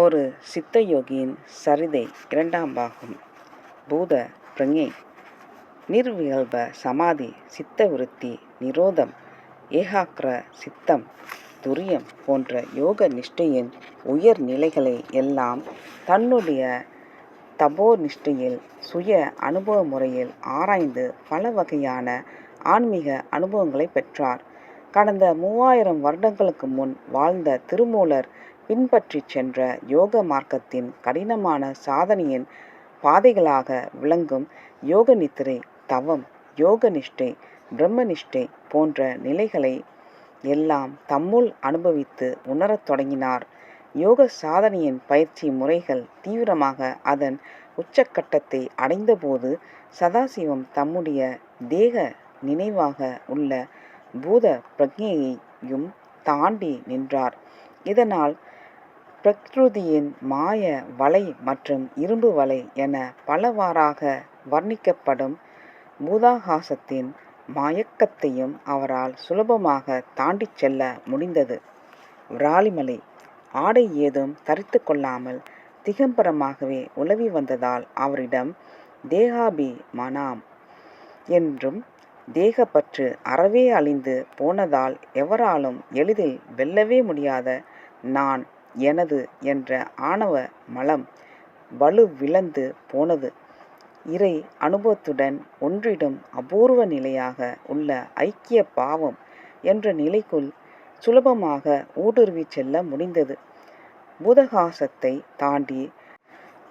ஒரு சித்த யோகியின் சரிதை இரண்டாம் பாகம். பூத பிரஞை நிர்விகல்ப சமாதி சித்தவிருத்தி நிரோதம் ஏகாக்ர சித்தம் துரியம் போன்ற யோக நிஷ்டையின் உயர் நிலைகளை எல்லாம் தன்னுடைய தபோ நிஷ்டையில் சுய அனுபவ முறையில் ஆராய்ந்து பல வகையான ஆன்மீக அனுபவங்களை பெற்றார். கடந்த மூவாயிரம் வருடங்களுக்கு முன் வாழ்ந்த திருமூலர் பின்பற்றிச் சென்ற யோக மார்க்கத்தின் கடினமான சாதனையின் பாதைகளாக விளங்கும் யோக நித்திரை தவம் யோக நிஷ்டை பிரம்மனிஷ்டை போன்ற நிலைகளை எல்லாம் தம்முள் அனுபவித்து உணரத் தொடங்கினார். யோக சாதனையின் பயிற்சி முறைகள் தீவிரமாக அதன் உச்சக்கட்டத்தை அடைந்தபோது சதாசிவம் தம்முடைய தேக நினைவாக உள்ள பூத பிரஜையையும் தாண்டி நின்றார். இதனால் பிரகிருதியின் மாய வலை மற்றும் இரும்பு வலை என பலவாறாக வர்ணிக்கப்படும் பூதாகாசத்தின் மயக்கத்தையும் அவரால் சுலபமாக தாண்டிச் செல்ல முடிந்தது. விராலிமலை ஆடை ஏதும் தரித்து கொள்ளாமல் திகம்பரமாகவே உலவி வந்ததால் அவரிடம் தேகாபி மனாம் என்றும் தேகப்பற்று அறவே அழிந்து போனதால் எவராலும் எளிதில் வெல்லவே முடியாத நான் எனது என்ற ஆணவ மலம் வலுவிழந்து போனது. இறை அனுபவத்துடன் ஒன்றிடும் அபூர்வ நிலையாக உள்ள ஐக்கிய பாவம் என்ற நிலைக்குள் சுலபமாக ஊடுருவி செல்ல முடிந்தது. பூதகாசத்தை தாண்டி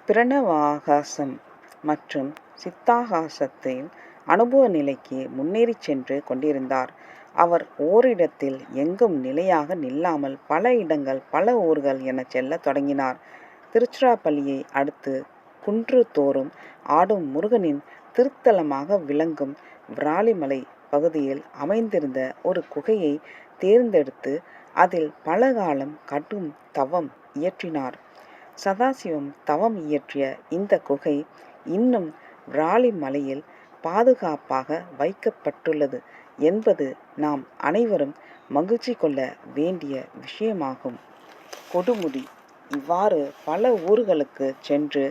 பிரணவாகாசம் மற்றும் சித்தாகாசத்தின் அனுபவ நிலைக்கு முன்னேறி சென்று கொண்டிருந்தார். அவர் ஓரிடத்தில் எங்கும் நிலையாக நில்லாமல் பல இடங்கள் பல ஊர்கள் என செல்ல தொடங்கினார். திருச்சிராப்பள்ளியை அடுத்து குன்று தோறும் ஆடும் முருகனின் திருத்தலமாக விளங்கும் விராலிமலை பகுதியில் அமைந்திருந்த ஒரு குகையை தேர்ந்தெடுத்து அதில் பல காலம் கடும் தவம் இயற்றினார். சதாசிவம் தவம் இயற்றிய இந்த குகை இன்னும் விராலிமலையில் பாதுகாப்பாக வைக்கப்பட்டுள்ளது. என்பது நாம் அனைவரும் மகிழ்ச்சி கொள்ள வேண்டிய விஷயமாகும். கொடுமுடி. இவ்வாறு பல ஊர்களுக்கு சென்று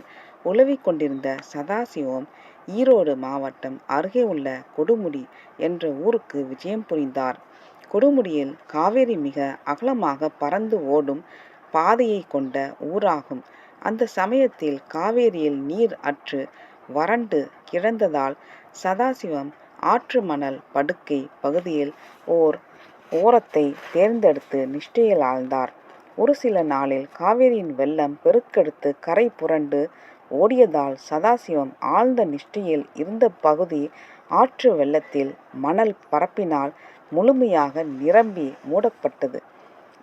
உலவிக் கொண்டிருந்த சதாசிவம் ஈரோடு மாவட்டம் அருகே உள்ள கொடுமுடி என்ற ஊருக்கு விஜயம் புரிந்தார். கொடுமுடியில் காவேரி மிக அகலமாக பறந்து ஓடும் பாதையை கொண்ட ஊராகும். அந்த சமயத்தில் காவேரியில் நீர் அற்று வறண்டு கிடந்ததால் சதாசிவம் ஆற்று மணல் படுக்கை பகுதியில் ஓர் ஓரத்தை தேர்ந்தெடுத்து நிஷ்டையில் ஆழ்ந்தார். ஒரு சில நாளில் காவேரியின் வெள்ளம் பெருக்கெடுத்து கரை புரண்டு ஓடியதால் சதாசிவம் ஆழ்ந்த நிஷ்டையில் இருந்த பகுதி ஆற்று வெள்ளத்தில் மணல் பரப்பினால் முழுமையாக நிரம்பி மூடப்பட்டது.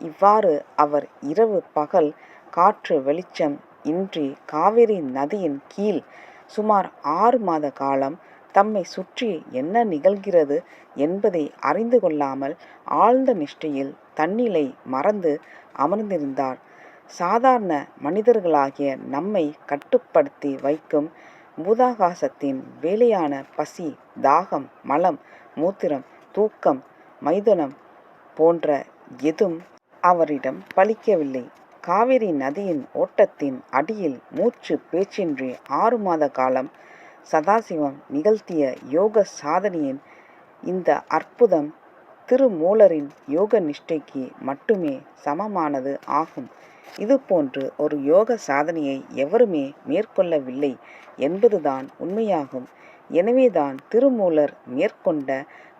இவ்வாறு அவர் இரவு பகல் காற்று வெளிச்சம் இன்றி காவிரி நதியின் கீழ் சுமார் ஆறு மாத காலம் தம்மை சுற்றி என்ன நிகழ்கிறது என்பதை அறிந்து கொள்ளாமல் ஆழ்ந்த நிஷ்டையில் தன்னிலை மறந்து அமர்ந்திருந்தார். சாதாரண மனிதர்களாகிய நம்மை கட்டுப்படுத்தி வைக்கும் பூதாகாசத்தின் வேலையான பசி தாகம் மலம் மூத்திரம் தூக்கம் மைதுனம் போன்ற எதுவும் அவரிடம் பலிக்கவில்லை. காவிரி நதியின் ஓட்டத்தின் அடியில் மூச்சு பேச்சின்றி ஆறு மாத காலம் சதாசிவம் நிகழ்த்திய யோக சாதனையின் இந்த அற்புதம் திருமூலரின் யோக நிஷ்டைக்கு மட்டுமே சமமானது ஆகும். இதுபோன்று ஒரு யோக சாதனையை எவருமே மேற்கொள்ளவில்லை என்பதுதான் உண்மையாகும். எனவேதான் திருமூலர் மேற்கொண்ட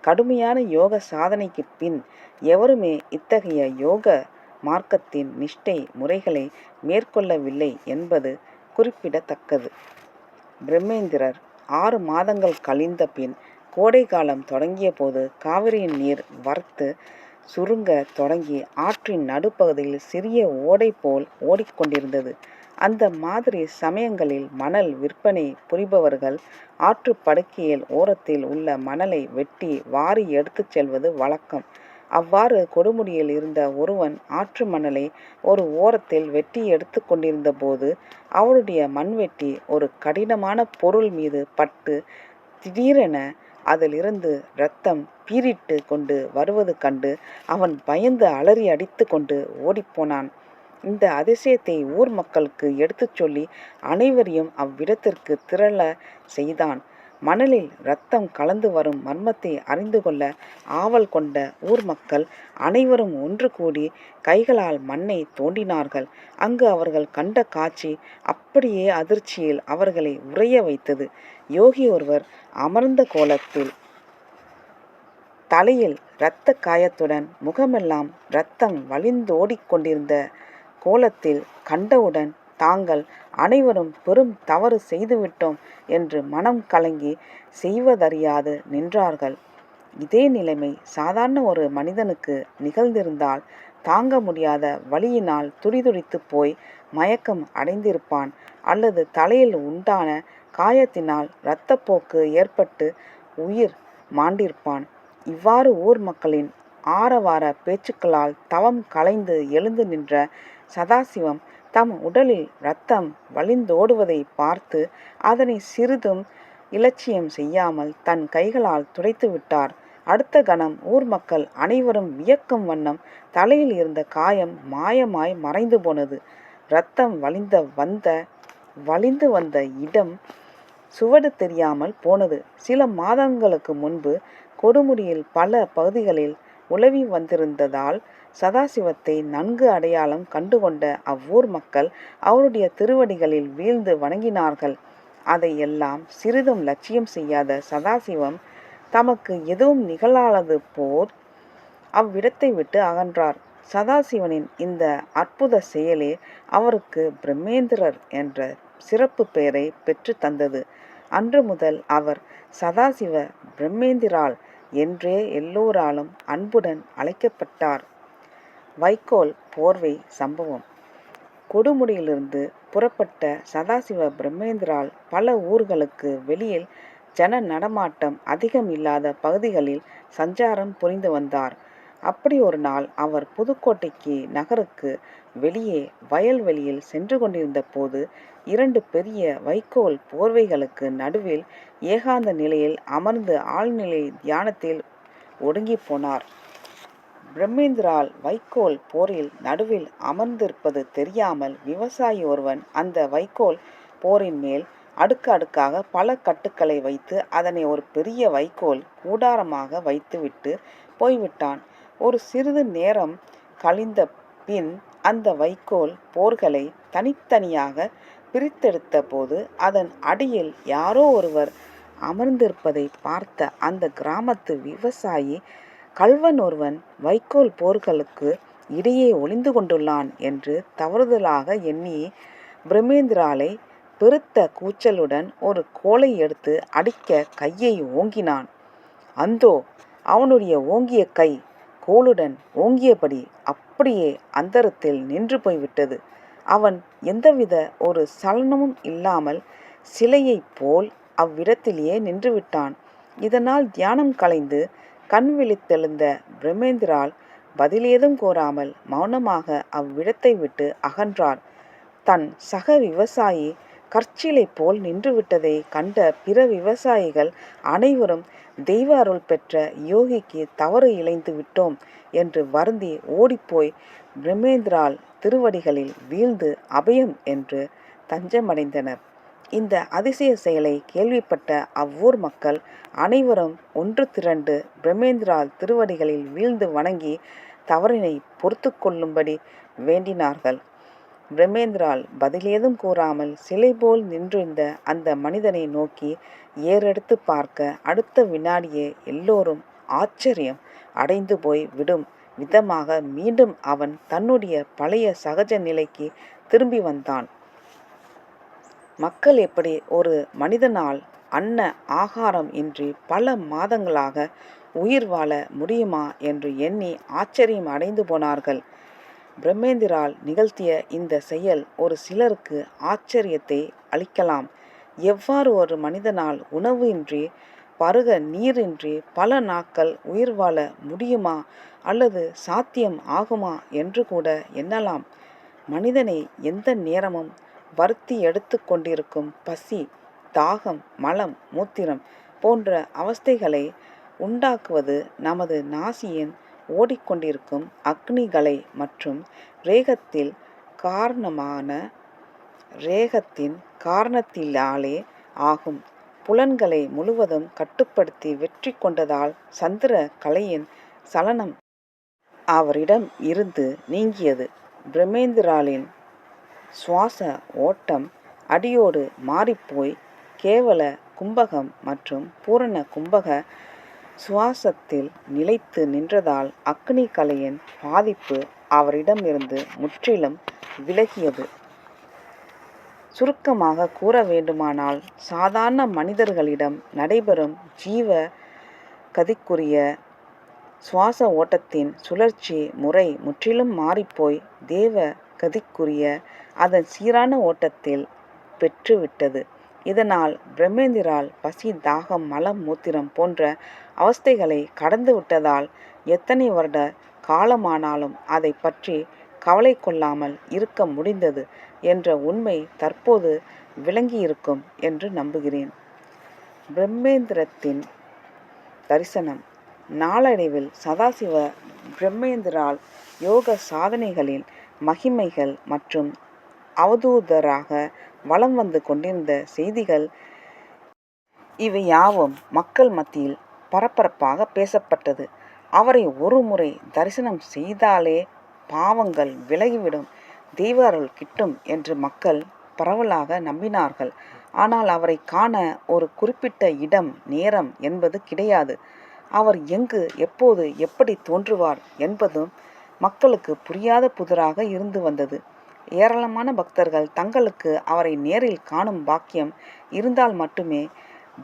கடுமையான யோக சாதனைக்கு பின் எவருமே இத்தகைய யோக மார்க்கத்தின் நிஷ்டை முறைகளை மேற்கொள்ளவில்லை என்பது குறிப்பிடத்தக்கது. பிரம்மேந்திரர் ஆறு மாதங்கள் கழிந்த பின் கோடை காலம் தொடங்கிய போது காவிரியின் நீர் வறுத்து சுருங்க தொடங்கி ஆற்றின் நடுப்பகுதியில் சிறிய ஓடை போல் ஓடிக்கொண்டிருந்தது. அந்த மாதிரி சமயங்களில் மணல் விற்பனை புரிபவர்கள் ஆற்று படுக்கையில் ஓரத்தில் உள்ள மணலை வெட்டி வாரி எடுத்துச் செல்வது வழக்கம். அவ்வாறு கொடுமுடியில் இருந்த ஒருவன் ஆற்று மணலை ஒரு ஓரத்தில் வெட்டி எடுத்து கொண்டிருந்த போது அவருடைய மண்வெட்டி ஒரு கடினமான பொருள் மீது பட்டு திடீரென அதிலிருந்து இரத்தம் பீரிட்டு கொண்டு வருவது கண்டு அவன் பயந்து அலறி அடித்து கொண்டு ஓடிப்போனான். இந்த அதிசயத்தை ஊர் மக்களுக்கு எடுத்துச் சொல்லி அனைவரையும் அவ்விடத்திற்கு திரள செய்தான். மணலில் இரத்தம் கலந்து வரும் மர்மத்தை அறிந்து கொள்ள ஆவல் கொண்ட ஊர் மக்கள் அனைவரும் ஒன்று கூடி கைகளால் மண்ணை தோண்டினார்கள். அங்கு அவர்கள் கண்ட காட்சி அப்படியே அதிர்ச்சியில் அவர்களை உறைய வைத்தது. யோகி ஒருவர் அமர்ந்த கோலத்தில் தலையில் இரத்த காயத்துடன் முகமெல்லாம் இரத்தம் வழிந்தோடிக் கொண்டிருந்த கோலத்தில் கண்டவுடன் தாங்கள் அனைவரும் பெரும் தவறு செய்துவிட்டோம் என்று மனம் கலங்கி செய்வதறியாது நின்றார்கள். இதே நிலைமை சாதாரண ஒரு மனிதனுக்கு நிகழ்ந்திருந்தால் தாங்க முடியாத வழியினால் துடிதுடித்து போய் மயக்கம் அடைந்திருப்பான் அல்லது தலையில் உண்டான காயத்தினால் இரத்தப்போக்கு ஏற்பட்டு உயிர் மாண்டிருப்பான். இவ்வாறு ஊர் மக்களின் ஆரவார பேச்சுக்களால் தவம் கலைந்து எழுந்து நின்ற சதாசிவம் தம் உடலில் இரத்தம் வழிந்தோடுவதை பார்த்து அதனை சிறிதும் இலட்சியம் செய்யாமல் தன் கைகளால் துடைத்து விட்டார். அடுத்த கணம் ஊர் மக்கள் அனைவரும் வியக்கும் வண்ணம் தலையில் இருந்த காயம் மாயமாய் மறைந்து போனது. இரத்தம் வழிந்த வந்த வழிந்து வந்த இடம் சுவடு தெரியாமல் போனது. சில மாதங்களுக்கு முன்பு கொடுமுடியில் பல பகுதிகளில் உலவி வந்திருந்ததால் சதாசிவத்தை நன்கு அடையாளம் கண்டுகொண்ட அவ்வூர் மக்கள் அவருடைய திருவடிகளில் வீழ்ந்து வணங்கினார்கள். அதையெல்லாம் சிறிதும் லட்சியம் செய்யாத சதாசிவம் தமக்கு எதுவும் நிகழாதது போர் அவ்விடத்தை விட்டு அகன்றார். சதாசிவனின் இந்த அற்புத செயலே அவருக்கு பிரம்மேந்திரர் என்ற சிறப்பு பெயரை பெற்று தந்தது. அன்று முதல் அவர் சதாசிவ பிரம்மேந்திரால் என்றே எல்லோராலும் அன்புடன் அழைக்கப்பட்டார். வைக்கோல் போர்வை சம்பவம். கொடுமுடியிலிருந்து புறப்பட்ட சதாசிவ பிரம்மேந்திரால் பல ஊர்களுக்கு வெளியில் ஜன நடமாட்டம் அதிகம் இல்லாத பகுதிகளில் சஞ்சாரம் புரிந்து வந்தார். அப்படி ஒரு நாள் அவர் புதுக்கோட்டைக்கு நகருக்கு வெளியே வயல்வெளியில் சென்று கொண்டிருந்த போது இரண்டு பெரிய வைக்கோல் போர்வைகளுக்கு நடுவில் ஏகாந்த நிலையில் அமர்ந்து ஆழ்நிலை தியானத்தில் ஒடுங்கி போனார். பிரம்மேந்திரால் வைக்கோல் போரில் நடுவில் அமர்ந்திருப்பது தெரியாமல் விவசாயி ஒருவன் அந்த வைக்கோல் போரின் மேல் அடுக்கு அடுக்காக பல கட்டுக்களை வைத்து அதனை ஒரு பெரிய வைக்கோல் கூடாரமாக வைத்துவிட்டு போய்விட்டான். ஒரு சிறிது நேரம் கழிந்த பின் அந்த வைக்கோல் போர்களை தனித்தனியாக பிரித்தெடுத்த போது அதன் அடியில் யாரோ ஒருவர் அமர்ந்திருப்பதை பார்த்த அந்த கிராமத்து விவசாயி கல்வன் ஒருவன் வைக்கோல் போர்களுக்கு இடையே ஒளிந்து கொண்டுள்ளான் என்று தவறுதலாக எண்ணி பிரமேந்திராலை பெருத்த கூச்சலுடன் ஒரு கோலை எடுத்து அடிக்க கையை ஓங்கினான். அந்தோ அவனுடைய ஓங்கிய கை கோளுடன் ஓங்கியபடி அப்படியே அந்தரத்தில் நின்று போய்விட்டது. அவன் எந்தவித ஒரு சலனமும் இல்லாமல் சிலையைப் போல் அவ்விடத்திலேயே நின்றுவிட்டான். இதனால் தியானம் கலைந்து கண் விழித்தெழுந்த பிரமேந்திரால் பதிலேதும் கோராமல் மௌனமாக அவ்விடத்தை விட்டு அகன்றார். தன் சக விவசாயி கற்சிலை போல் நின்றுவிட்டதை கண்ட பிற விவசாயிகள் அனைவரும் தெய்வ அருள் பெற்ற யோகிக்கு தவறு இழைந்து விட்டோம் என்று வருந்தி ஓடிப்போய் பிரம்மேந்திரால் திருவடிகளில் வீழ்ந்து அபயம் என்று தஞ்சமடைந்தனர். இந்த அதிசய செயலை கேள்விப்பட்ட அவ்வூர் மக்கள் அனைவரும் ஒன்று திரண்டு பிரம்மேந்திரால் திருவடிகளில் வீழ்ந்து வணங்கி தவறினை பொறுத்து கொள்ளும்படி வேண்டினார்கள். பிரமேந்திரால் பதிலேதும் கூறாமல் சிலை போல் நின்றிருந்த அந்த மனிதனை நோக்கி ஏறெடுத்து பார்க்க அடுத்த வினாடியே எல்லோரும் ஆச்சரியம் அடைந்து போய் விடும். விதமாக மீண்டும் அவன் தன்னுடைய பழைய சகஜ நிலைக்கு திரும்பி வந்தான். மக்கள் எப்படி ஒரு மனிதனால் அன்ன ஆகாரம் இன்றி பல மாதங்களாக உயிர் வாழ முடியுமா என்று எண்ணி ஆச்சரியம் அடைந்து போனார்கள். பிரம்மேந்திரால் நிகழ்த்திய இந்த செயல் ஒரு சிலருக்கு ஆச்சரியத்தை அளிக்கலாம். எவ்வாறு ஒரு மனிதனால் உணவு இன்றி பருக நீரின்றி பல நாட்கள் உயிர் வாழ முடியுமா? அல்லது சாத்தியம் ஆகுமா? என்று கூட எண்ணலாம். மனிதனை எந்த நேரமும் வருத்தி எடுத்து கொண்டிருக்கும் பசி தாகம் மலம் மூத்திரம் போன்ற அவஸ்தைகளை உண்டாக்குவது நமது நாசியின் ஓடிக்கொண்டிருக்கும் அக்னிகளை மற்றும் ரேகத்தில் காரணமான ரேகத்தின் காரணத்தினாலே ஆகும். புலன்களை முழுவதும் கட்டுப்படுத்தி வெற்றி கொண்டதால் சந்திர கலையின் சலனம் அவரிடம் இருந்து நீங்கியது. பிரமேந்திராலின் சுவாச ஓட்டம் அடியோடு மாறிப்போய் கேவல கும்பகம் மற்றும் பூரண கும்பக சுவாசத்தில் நிலைத்து நின்றதால் அக்னி கலையின் பாதிப்பு அவரிடமிருந்து முற்றிலும் விலகியது. சுருக்கமாக கூற வேண்டுமானால் சாதாரண மனிதர்களிடம் நடைபெறும் ஜீவ கதிக்குரிய சுவாச ஓட்டத்தின் சுழற்சி முறை முற்றிலும் மாறிப்போய் தேவ கதிக்குரிய அதன் சீரான ஓட்டத்தில் பெற்றுவிட்டது. இதனால் பிரம்மேந்திரால் பசி தாகம் மலம் மூத்திரம் போன்ற அவஸ்தைகளை கடந்து விட்டதால் எத்தனை வருட காலமானாலும் அதை பற்றி கவலை கொள்ளாமல் இருக்க முடிந்தது என்ற உண்மை தற்போது விளங்கியிருக்கும் என்று நம்புகிறேன். பிரம்மேந்திரத்தின் தரிசனம் நாளடைவில் சதாசிவ பிரம்மேந்திரால் யோக சாதனைகளின் மகிமைகள் மற்றும் அவதூதராக வலம் வந்து கொண்டிருந்த செய்திகள் இவையாவும் மக்கள் மத்தியில் பரபரப்பாக பேசப்பட்டது. அவரை ஒரு முறை தரிசனம் செய்தாலே பாவங்கள் விலகிவிடும் தெய்வ கிட்டும் என்று மக்கள் பரவலாக நம்பினார்கள். ஆனால் அவரை காண ஒரு குறிப்பிட்ட இடம் நேரம் என்பது கிடையாது. அவர் எங்கு எப்போது எப்படி தோன்றுவார் என்பதும் மக்களுக்கு புரியாத புதிராக இருந்து வந்தது. ஏராளமான பக்தர்கள் தங்களுக்கு அவரை நேரில் காணும் பாக்கியம் இருந்தால் மட்டுமே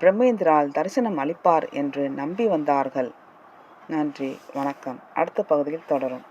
பிரம்மேந்திரால் தரிசனம் அளிப்பார் என்று நம்பி வந்தார்கள். நன்றி வணக்கம் அடுத்த பகுதியில் தொடரும்.